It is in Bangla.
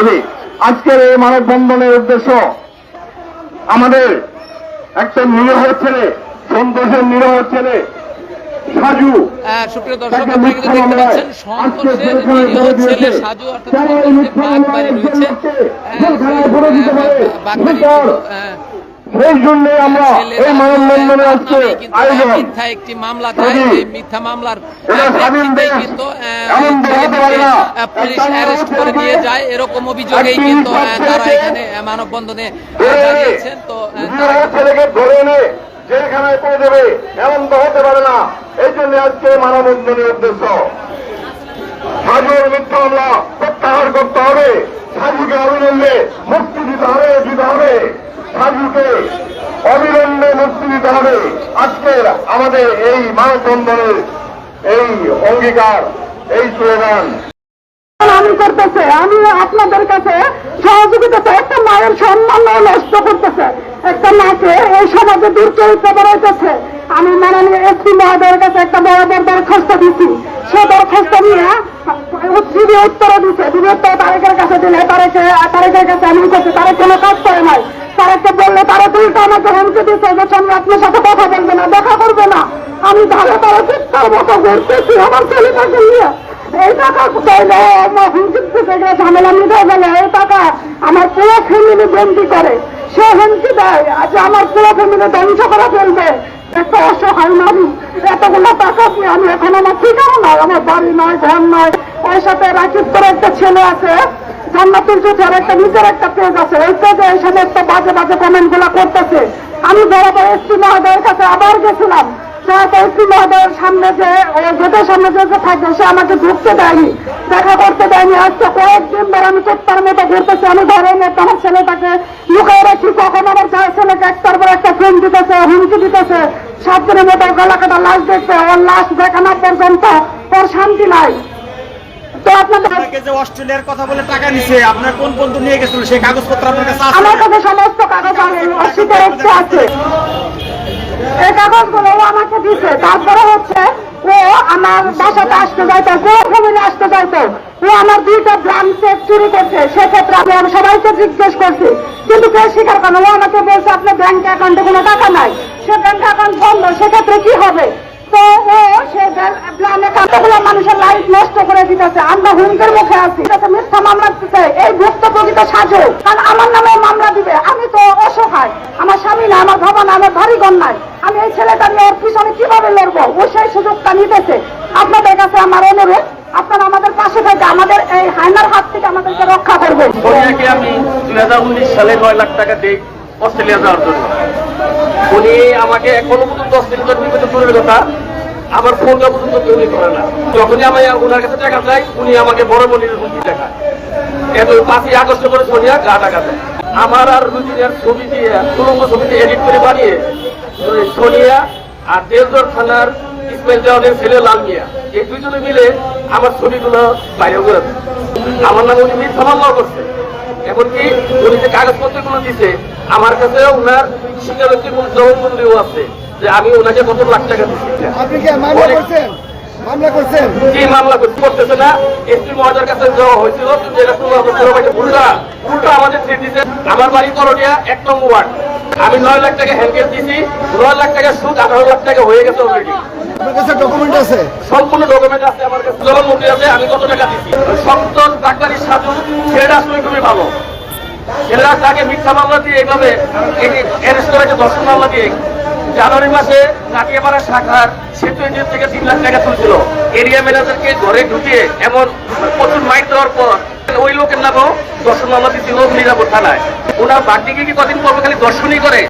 যদি আজকের এই মানববন্ধনের উদ্দেশ্য আমাদের একটা নিরহ ছেলে সন্তোষের নিরহ ছেলে সাজু। সুপ্রিয় দর্শক আপনারা কিন্তু দেখতে পাচ্ছেন সন্তোষের নিরীহ ছেলে সাজু অর্থাৎ বাগবাড়ি রয়েছে। বাগবাড়ি সেই জন্যই আমরা এই মানববন্ধনে আজকে নামে কিন্তু, আহ, আয়োজন মিথ্যা একটি মামলা দেয় এই মিথ্যা মামলার এটা আহ, স্বাধীন প্রেক্ষিতেই দেশ, কিন্তু আহ, এমন দেশ হতে পারে ছেলেটিকে, না। আহ, পুলিশ অ্যারেস্ট করে নিয়ে যায় এরকম অভিযোগেই কিন্তু তারা এখানে মানববন্ধনে আহ, তো আহ, তারা নিজের ছেলেকে ধরে এনে জেলখানায় করে দেবে এমন তো হতে পারে না। এই জন্য আজকে মানববন্ধনের উদ্দেশ্য। সাজুর মিথ্যা মামলা প্রত্যাহার করতে হবে। সাজুকে অবিলম্বে মুক্তি দিতে হবে দিতে হবে। সাজুকে অবিলম্বে মুক্তি দিতে হবে। আজকের আমাদের এই মানববন্ধনের এই অঙ্গীকার, এই স্লোগান। আমি করতেছে, আমি আপনাদের কাছে সহযোগিতা। একটা মায়ের সম্মান নষ্ট করতেছে। একটা মাকে এই সমাজে দুর্চরিত্র বেড়াইতেছে আমি মাননীয় এসপি মহোদয়ের কাছে একটা বড় দরখাস্ত দিচ্ছি সে দরখাস্ত নিয়ে উত্তর দিচ্ছে তারেকের কাছে দিলে তারেকে তারেকের কাছে এমন করছে তারা কোনো কাজ করে নাই। তারেককে বললে তারা দুইটা আমাকে হুমকি দিচ্ছে যে সামনে আপনার সাথে কথা বলবে না, দেখা করবে না। আমি তাহলে তারা চিৎকার মতো ঘুরতেছি আমার ছেলেটাকে নিয়ে। এই টাকা হুমকি থেকে গেলে ঝামেলা গেলে এই টাকা আমার পুরো ফ্যামিলি বন্দি করে। সে হুমকি দেয়, আজ আমার পুরো ফ্যামিলি ধ্বংস করে একটা অসহায় এতগুলো টাকা আমি এখন আমার ঠিকানা আমার বাড়ি নয় ঘর নয় ওর সাথে রাকিব করে একটা ছেলে আছে। জান্নাতুল চোখের একটা নিজের একটা পেজ আছে। ওই পেজে এই সমস্ত বাজে বাজে কমেন্টগুলা করতেছে। আমি বরাবর এসপি মহোদয়ের কাছে আবার গেছিলাম। এসপি মহোদয়ের সামনে যে গেটের সামনে যে থাকে, সে আমাকে ঢুকতে দেয়নি। দেখা করতে দেয়নি। আজকে কয়েকদিন ধরে আমি চোট্টার মতো ঘুরতেছি। আমি ঘরের মধ্যে আমার ছেলেটাকে লুকাই রাখি। কখন আমার ছেলেকে একটার পর একটা ফোন দিতেছে, হুমকি দিতেছে। সাত দিনের মতো গলা কাটা লাশ দেখতে। ওর লাশ দেখানো পর্যন্ত ওর শান্তি নাই। তো আপনাকে যে অস্ট্রেলিয়ার কথা বলে টাকা নিছে আপনার কোন বন্ধু নিয়ে গেছিল? সেই কাগজপত্র আপনার কাছে আছে? আমার কাছে সমস্ত কাগজ অস্বীকার আছে। এই কাগজগুলো আমাকে দিছে। তারপরে হচ্ছে ও আমার বাসাতে আসতে যাইতো পুরো ফ্যামিলি আসতে যাইতো। ও আমার দুইটা চেক চুরি করছে। সেক্ষেত্রে আমি আমি সবাইকে জিজ্ঞেস করছি কিন্তু কেউ স্বীকার করে ও আমাকে বলছে আপনার ব্যাংক অ্যাকাউন্টে কোনো টাকা নাই। সে ব্যাংক অ্যাকাউন্ট বন্ধ সেক্ষেত্রে কি হবে? তো সে কতগুলো মানুষের লাইফ নষ্ট করে দিতেছে, আমরা হুমকের মুখে আছি। মিথ্যা মামলা দিতে, এই ভুক্ত প্রকৃত সাজো কারণ আমার নামে মামলা দিবে, আমি তো অসহায়। আমার স্বামী না আমার বাবা না আমার বাড়িঘর নাই। আমি এই ছেলেটা নিয়ে ওর পিছনে কীভাবে লড়বো? ও সেই সুযোগটা নিতেছে। আপনাদের কাছে আমার অনুরোধ, আপনারা আমাদের পাশে থেকে আমাদের এই হাইনার হাত থেকে আমাদেরকে রক্ষা করবেন। আমি দুই হাজার উনিশ সালে নয় লাখ টাকা দিই অস্ট্রেলিয়া যাওয়ার জন্য? উনি আমাকে এখনও পর্যন্ত অস্ট্রেলিয়া নিবেদন দূরের কথা আমার ফোনটা পর্যন্ত কেউ করে না। যখনই আমি ওনার কাছে টাকা চাই, উনি আমাকে বড় মনির হুমকি দেখায় এত পাঁচই আগস্ট করে সোনিয়া গা টাকা দেয়। আমার আর রুজিনের ছবি দিয়ে তুলঙ্গ ছবি দিয়ে এডিট করে বানিয়ে সোনিয়া আর দেওঘর থানার ইসমাইল দেওয়ানের ছেলে লাল মিয়া, এই দুইজনে মিলে আমার ছবিগুলো বাইরে করে আমার নাম উনি মিথ্যা মামলা করছে। এমনকি উনি যে কাগজপত্রগুলো দিছে আমার কাছে ওনার স্বীকারোক্তি জবানবন্দিও আছে যে আমি ওনাকে কত লাখ টাকা দিচ্ছি আপনি কি মামলা করছেন? মামলা করছেন? কি মামলা করতেছে না। এসপি মহাজার কাছে যাওয়া হয়েছিল কিন্তু এটা কোনো আমাদের বাড়িতে উল্টা উল্টা আমাদের থ্রি দিছে আমার বাড়ি করণিয়া এক নম্বর ওয়ার্ড। আমি নয় লাখ টাকা হ্যান্ডকেল দিছি নয় লাখ টাকা সুদ আঠারো লাখ টাকা হয়ে গেছে অলরেডি আপনার কাছে ডকুমেন্ট আছে? সম্পূর্ণ ডকুমেন্ট আছে আমার কাছে। জবানবন্দি আছে আমি কত টাকা সন্তোষ ছেলেরা তাকে মিথ্যা মামলা দিয়ে এইভাবে অ্যারেস্ট করেছে দর্শন মামলা দিয়ে। জানুয়ারি মাসে কাটিয়াপাড়া শাখার সেতু ইঞ্জিন থেকে তিন লাখ টাকা তুলছিল। এরিয়া ম্যানেজারকে ঘরে ঢুকিয়ে এমন প্রচুর মাইক দেওয়ার পর ওই লোকের নামও দর্শন মামলা দিচ্ছিল নিরাপদ থানায়। ওনার বাড়িকে কি কদিন পর খালি দর্শনই করে?